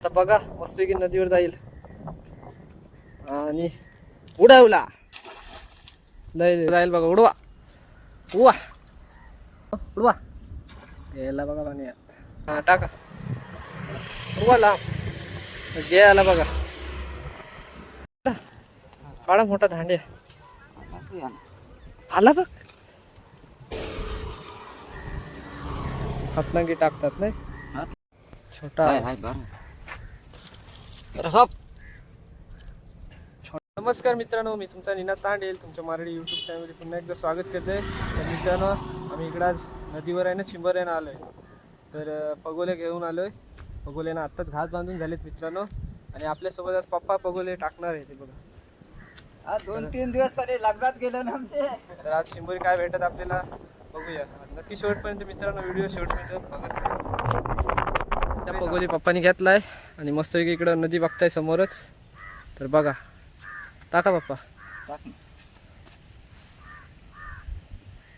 आता बघा मस्त की नदीवर जाईल. आणि उडवला. जाईल बघा उडवा. उवा. उडवा. यायला बघा पाणी. हा टाका. उडवा लांब घे आला बघा. काढा मोठा धांड्या आला बघ. हातनागी टाकतात नाही. छोटा. बरं. तर हप. नमस्कार मित्रांनो मी तुमचा निनाद तांडेल तुमच्या मराठी यूट्यूब चॅनलमध्ये पुन्हा एकदा स्वागत करतोय. तर मित्रांनो आम्ही इकडं आज नदीवर आहे ना चिंबऱ्यानं आलोय. तर अं, पगोले घेऊन आलोय. पगोल्यानं आत्ताच घास बांधून झालेत मित्रांनो. आणि आपल्यासोबत आज पप्पा पगोले टाकणार आहे ते बघा. आज दोन तीन दिवस तरी लग्नात गेलो ना आमचे. तर आज शिंबोरी काय भेटत आपल्याला बघूया. नक्की शेवटपर्यंत मित्रांनो व्हिडिओ शेवटपर्यंत बघत त्या पगोली पप्पानी घेतलाय आणि मस्त इकडं नदी बघताय समोरच. तर बघा. टाका पप्पा.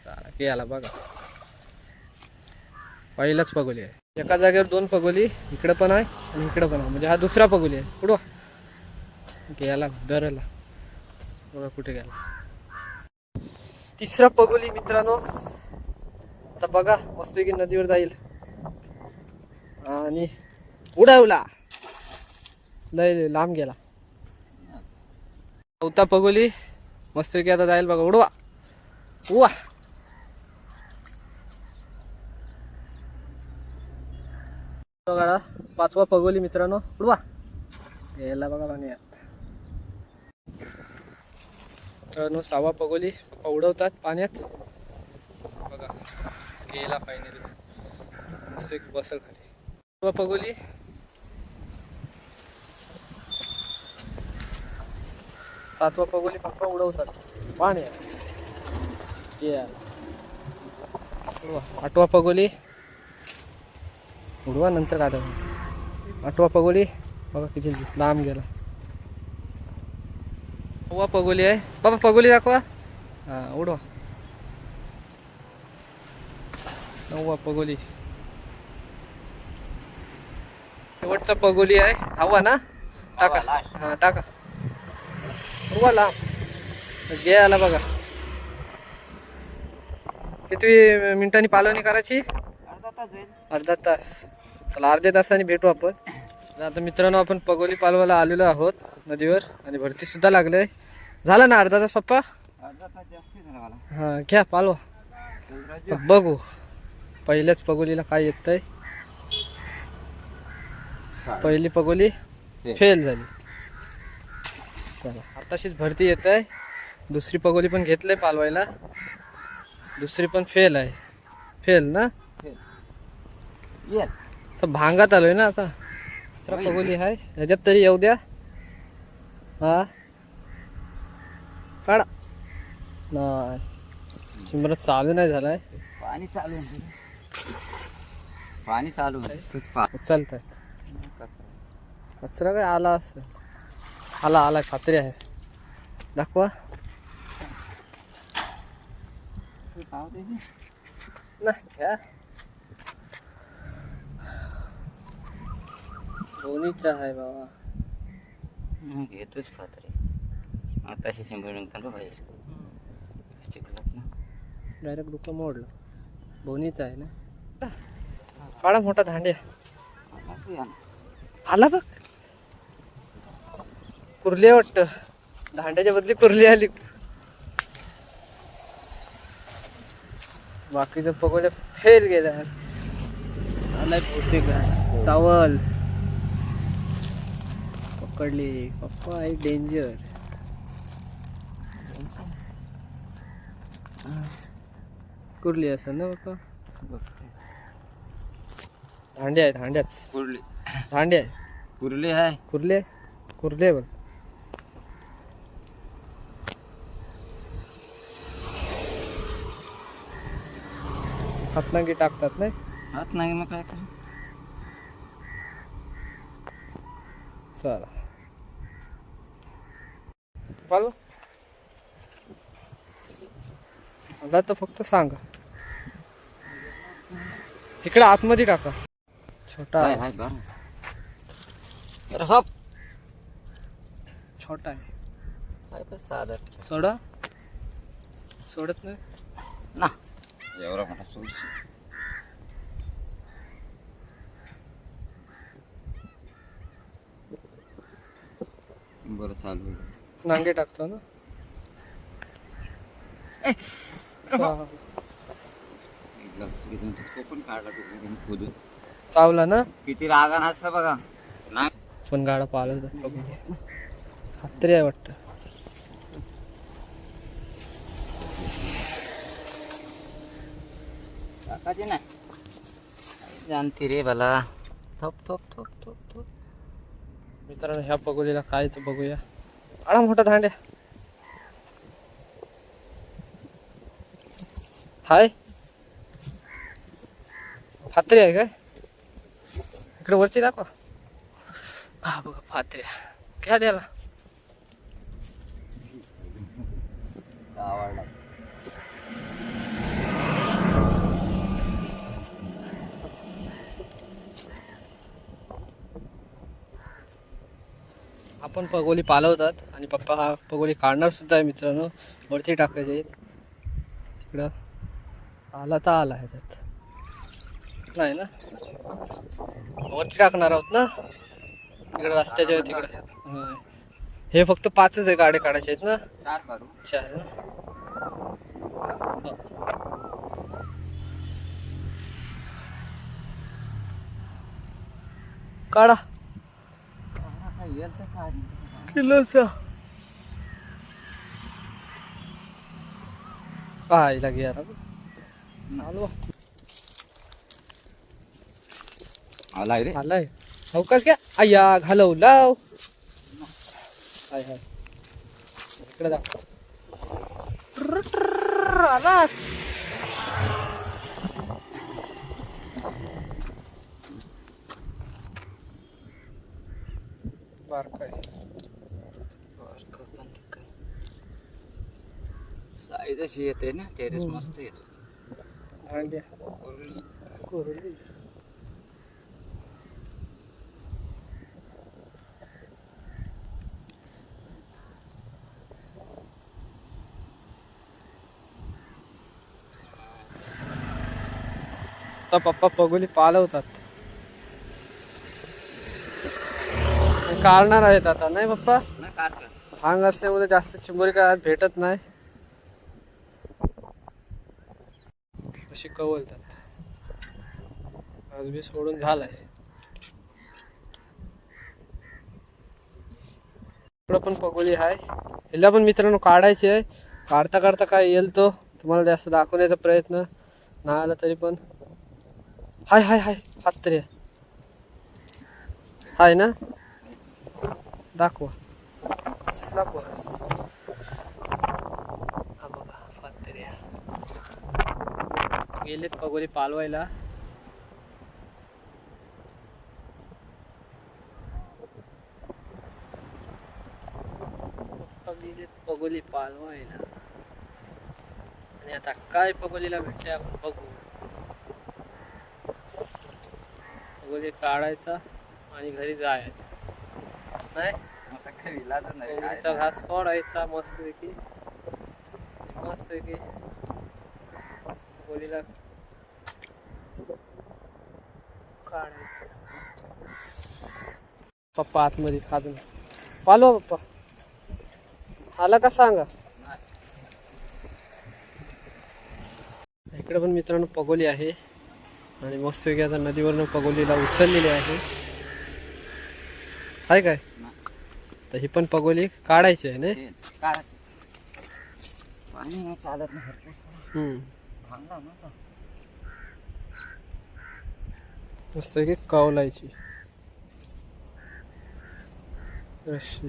चाला की आला बघा. पहिलाच पगोली आहे. एका जागेवर दोन पगोली इकडं पण आहे आणि इकडं पण आहे. म्हणजे हा दुसरा पगोली आहे. उडवा. गेला दरला बघा कुठे गेला. तिसरा पगोली मित्रांनो. आता बघा मस्त की नदीवर जाईल. आणि उडवला. लय लय लांब गेला. चौथा पगोली. मस्त की आता जाईल बघा उडवा. उवा. बघा पाचवा पगोली मित्रांनो उडवा. यायला बघा पाणी मित्रांनो सहावा पगोली. पप्पा उडवतात पाण्यात. बघा गेला फायनली मस्त खाली. पगोली सातवा पगोली पप्पा उडवतात पाण्यात आठवा पगोली उडवा नंतर काढा आठवा पगोली बघा किती लांब गेला नववा पगोली आहे बाबा पगोली दाखवा हा उडवा नववा पगोली शेवटचा पगोली आहे. हवा ना? टाका. हा टाका. लांब. घे आला बघा. किती मिनिटांनी पालवणी करायची? अर्धा तास जाईल अर्धा तास. चला अर्ध्या तासाने भेटू आपण. आता मित्रांनो आपण पगोली पालवायला आलेलो आहोत नदीवर आणि भरती सुद्धा लागले झाला ना अर्धा तास पप्पा? अर्धा तास जास्त झाला मला. हा घ्या पालवा. बघू. पहिल्याच पगोलीला काय येतंय. पहिली पगोली फेल झाली. चला आताशीच भरती येत आहे. दुसरी पगोली पण घेतलंय पालवायला. दुसरी पण फेल आहे. फेल ना? तर भांगात आलोय ना आता. दुसरा. पगोली आहे. ह्याच्यात तरी येऊ द्या. हा. काढा. नाही. चिंबरत चालू नाही झालाय. पाणी चालू आहे. पाणी चालू आहे. पा उचलत कचरा काय आला असं? आला आला खात्री आहे. दाखवा. नाही घ्या दोन्हीचा आहे बाबा. हं, घेतोच फातरे आताशी शंभर नंतर पाहिजे चिखलात ना डायरेक्ट डोकं मोडलं. दोन्हीचा आहे ना? काढा मोठा धांड्या. आला बघ. कुर्ली आहे वाटतं. धांड्याच्या बदली कुर्ली आली. बाकीचं पगोल्या फेल गेल्या आलाय आहे. चावल पकडली. पप्पा आहे डेंजर कुर्ली असं ना पप्पा. धांड्या आहेत धांड्याच कुर्ली. धांडे आहे. कुर्ली आहे? कुर्ले कुर्ले बघ हातनागी टाकतात नाही? हात नाही मग काय करू? चला. पालव मला तर फक्त सांगा. इकडे आतमध्ये टाका. छोटा आहे. हाय बरं. तर हप. छोटा आहे. साधं सोडा. सोडत नाही? ना. एवढा मोठा सोडशी बरं चालू. नांगे टाकतो ना पण काढला खोदून चावला ना किती रागान असतं बघा ना पण गाडा पाळत हत्तरी आहे वाटतं टाकायचे नाही. जानती रे भला थप थप थप थप थप. मित्रांनो ह्या पगोलीला काय तर बघूया. आडा मोठा धांड्या. हाय. फात्री आहे काय? इकडे वरती दाखवा. हा बघा फात्र्या घ्या द्याला आवडला आपण पगोली पालवतात आणि पप्पा हा पगोली काढणार सुद्धा आहे मित्रांनो. वरती टाकायचे आहेत. तिकडं आला तर आला ह्याच्यात. नाही ना? वरती टाकणार आहोत ना? तिकडे रस्त्याच्या तिकडे. हे फक्त पाचच आहे गाड्या काढायचे आहेत ना? चार ना? हो. काढा काय येईल तर काय किलोचा लागे यार आलो आलाय रे आलाय अवकाश घ्या अय्या घालव लाव हाय हाय इकडे ट्र- आलास बारकाय साईज अशी येते ना तेरेस. मस्त येत होती कोरडी. पप्पा पगोली पालवतात काढणार आहेत आता. नाही पप्पा? भांग असल्यामुळे जास्त चिंबोरी काय आज भेटत नाही. अशी कवलतात आज बी सोडून झालाय. इकडं पण पगोली आहे हिला पण मित्रांनो काढायची आहे. काढता काढता काय येईल तो? तुम्हाला जास्त दाखवण्याचा प्रयत्न नाही आला तरी पण. हाय हाय हाय. पात्री हाय ना? दाखवा दाखवा हा बघा पात्र्या गेलेत पगोली पालवायला गेलेत पगोली पालवायला आणि आता काय पगोलीला भेटते आपण बघू पगोली काढायचा आणि घरी जायचं नाही. आता काही इलाजच नाही कोंबडीचा घास सोडायचा काढायचं. पप्पा आतमध्ये खाजून पालवा पप्पा. आला का सांगा? इकडे पण मित्रांनो पगोली आहे. आणि मस्त आता नदीवरनं पगोलीला उचललेली आहे. आहे काय? तर ही पण पगोली काढायची आहे ना पाणी नाही? चालत नाही मस्त की कवलायची. रशी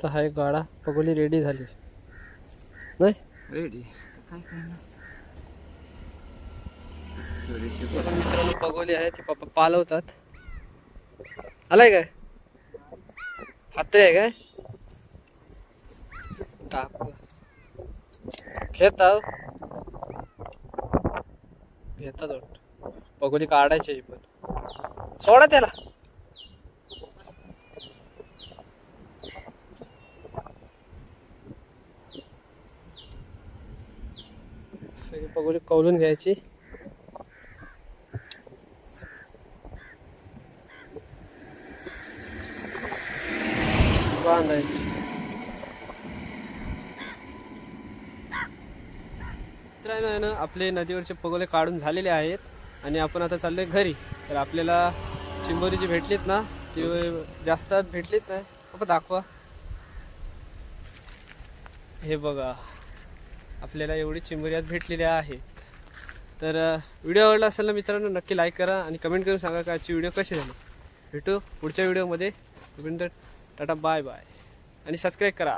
तर हा एक गाडा. पगोली रेडी झाली. नाही? रेडी काय मित्रांनो पगोली आहे ते पप्पा पालवतात. आलाय काय? हातरी आहे काय? टाक. घेता. घेतात वाटतं पगोली काढायची पण. सोडा त्याला. सगळी पगोली कवलून घ्यायची. बांधायची. मित्रांनो आहे ना आपले नदीवरचे पगोले काढून झालेले आहेत आणि आपण आता चाललोय घरी. तर आपल्याला चिंबोरी जी भेटलीत ना? ती जास्त भेटलीत नाही. दाखवा. हे बघा. आपल्याला एवढी चिंबोरी भेटलेली भेटलेल्या तर व्हिडिओ आवडला असेल ना मित्रांनो नक्की लाईक करा आणि कमेंट करून सांगा का आजची व्हिडिओ कशी झाली. भेटू पुढच्या व्हिडिओमध्ये. तोपर्यंत टाटा बाय बाय आणि सबस्क्राईब करा.